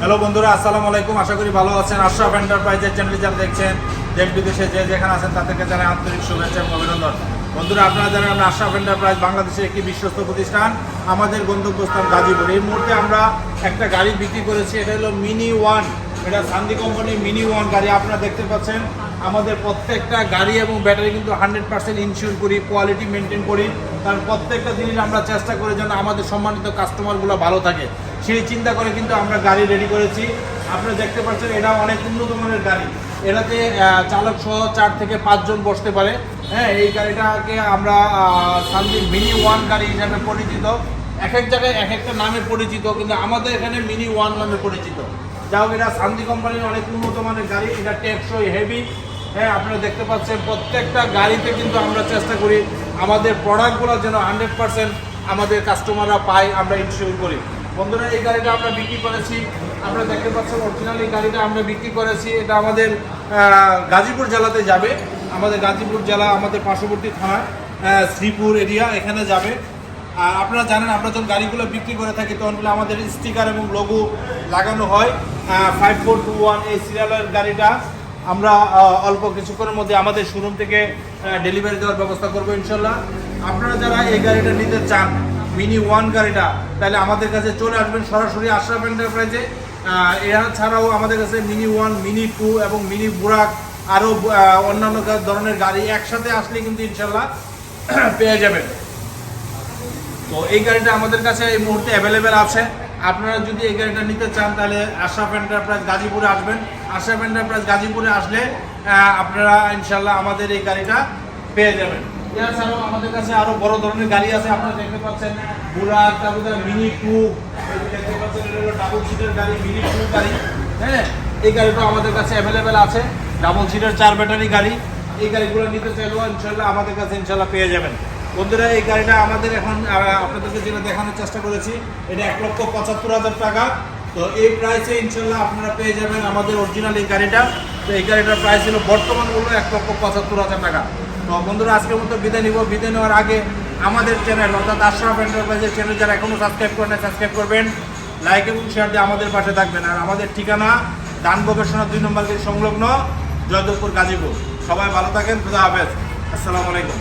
Hello বন্ধুরা, আসসালামু আলাইকুম। আশা করি ভালো আছেন। আশরাফ এন্টারপ্রাইজের চ্যানেল যারা দেখছেন, দেশ বিদেশে যে যেখানে আছেন, তাদেরকে জানাই আন্তরিক শুভেচ্ছা এবং অভিনন্দন। বন্ধুরা, আপনারা জানেন আমরা আশরাফ এন্টারপ্রাইজ বাংলাদেশের একটি বিশ্বস্ত প্রতিষ্ঠান। আমাদের গন্তব্যস্থান গাজীপুর। এই মুহূর্তে আমরা একটা গাড়ি বিক্রি করেছি। এটা হলো মিনি ওয়ান এটা সান্দি কোম্পানির মিনি ওয়ান গাড়ি। আপনারা দেখতে পাচ্ছেন, আমাদের প্রত্যেকটা গাড়ি এবং ব্যাটারি কিন্তু হান্ড্রেড পার্সেন্ট ইনশিওর করি কোয়ালিটি মেনটেন করি। তার প্রত্যেকটা জিনিস আমরা চেষ্টা করি যেন আমাদের সম্মানিত কাস্টমারগুলো ভালো থাকে। সেই চিন্তা করে কিন্তু আমরা গাড়ি রেডি করেছি। আপনারা দেখতে পাচ্ছেন এটা অনেক উন্নত মানের গাড়ি। এটাতে চালক সহ চার থেকে পাঁচজন বসতে পারে। হ্যাঁ এই গাড়িটাকে আমরা সান্দি মিনি ওয়ান গাড়ি হিসাবে পরিচিত। এক এক জায়গায় এক একটা নামে পরিচিত, কিন্তু আমাদের এখানে মিনি ওয়ান নামে পরিচিত। যাও এটা সান্দি কোম্পানির অনেক উন্নত মানের গাড়ি। এটা টেকসই হেভি হ্যাঁ আপনারা দেখতে পাচ্ছেন প্রত্যেকটা গাড়িতে কিন্তু আমরা চেষ্টা করি আমাদের প্রোডাক্টগুলো যেন হান্ড্রেড পার্সেন্ট আমাদের কাস্টমাররা পায়, আমরা ইনশিওর করি। বন্ধুরা, এই গাড়িটা আমরা বিক্রি করেছি। আপনারা দেখতে পাচ্ছেন অরিজিনাল এই গাড়িটা আমরা বিক্রি করেছি। এটা আমাদের গাজীপুর জেলাতে যাবে। আমাদের গাজীপুর জেলা, আমাদের পার্শ্ববর্তী থানা শ্রীপুর এরিয়া এখানে যাবে। আর আপনারা জানেন, আমরা যখন গাড়িগুলো বিক্রি করে থাকি, তখন আমাদের স্টিকার এবং লোগো লাগানো হয়। ফাইভ ফোর টু ওয়ান এই সিরিয়ালের গাড়িটা। আমরা অল্প কিছুক্ষণের মধ্যে আমাদের শোরুম থেকে ডেলিভারি দেওয়ার ব্যবস্থা করব ইনশাল্লাহ। আপনারা যারা এই গাড়িটা নিতে চান মিনি ওয়ান গাড়িটা, তাহলে আমাদের কাছে চলে আসবেন সরাসরি আশরাফ এন্টারপ্রাইজে এরা ছাড়াও আমাদের কাছে মিনি ওয়ান মিনি টু এবং মিনি বুরাক আরও অন্যান্য ধরনের গাড়ি একসাথে আসলে কিন্তু ইনশাল্লাহ পেয়ে যাবেন। তো এই গাড়িটা আমাদের কাছে এই মুহূর্তে অ্যাভেলেবেল আছে। আপনারা যদি এই গাড়িটা নিতে চান, তাহলে আশরাফ এন্টারপ্রাইজ গাজীপুরে আসবেন। আশরাফ এন্টারপ্রাইজ গাজীপুরে আসলে আপনারা ইনশাল্লাহ আমাদের এই গাড়িটা পেয়ে যাবেন। এছাড়াও আমাদের কাছে আরও বড় ধরনের গাড়ি আছে, আপনারা দেখতে পাচ্ছেন বুড়া তারপরে মিনি টু দেখতে পাচ্ছেন ডাবল সিটের গাড়ি, মিনি টু গাড়ি। হ্যাঁ এই গাড়িটা আমাদের কাছে অ্যাভেলেবেল আছে ডাবল সিটের চার ব্যাটারি গাড়ি। এই গাড়িগুলো নিতে চাইলেও ইনশাল্লাহ আমাদের কাছে ইনশাল্লাহ পেয়ে যাবেন। বন্ধুরা, এই গাড়িটা আমাদের এখন আপনাদেরকে যেটা দেখানোর চেষ্টা করেছি, এটা এক লক্ষ পঁচাত্তর হাজার টাকা। তো এই প্রাইসে ইনশাল্লাহ আপনারা পেয়ে যাবেন আমাদের অরিজিনাল এই গাড়িটা। তো এই গাড়িটার প্রাইস ছিল বর্তমান মূল্য এক লক্ষ পঁচাত্তর হাজার টাকা। তো বন্ধুরা, আজকের মতো বিদায় নিব। বিদায় নেওয়ার আগে আমাদের চ্যানেল অর্থাৎ আশরাফ এন্টারপ্রাইজের চ্যানেল যারা এখনও সাবস্ক্রাইব করেন সাবস্ক্রাইব করবেন। লাইক এবং শেয়ার দিয়ে আমাদের পাশে থাকবেন। আর আমাদের ঠিকানা দান গবেষণা দুই নম্বর সংলগ্ন জয়দেবপুর গাজীপুর। সবাই ভালো থাকেন, খুদা হাফেজ। আসসালামু আলাইকুম।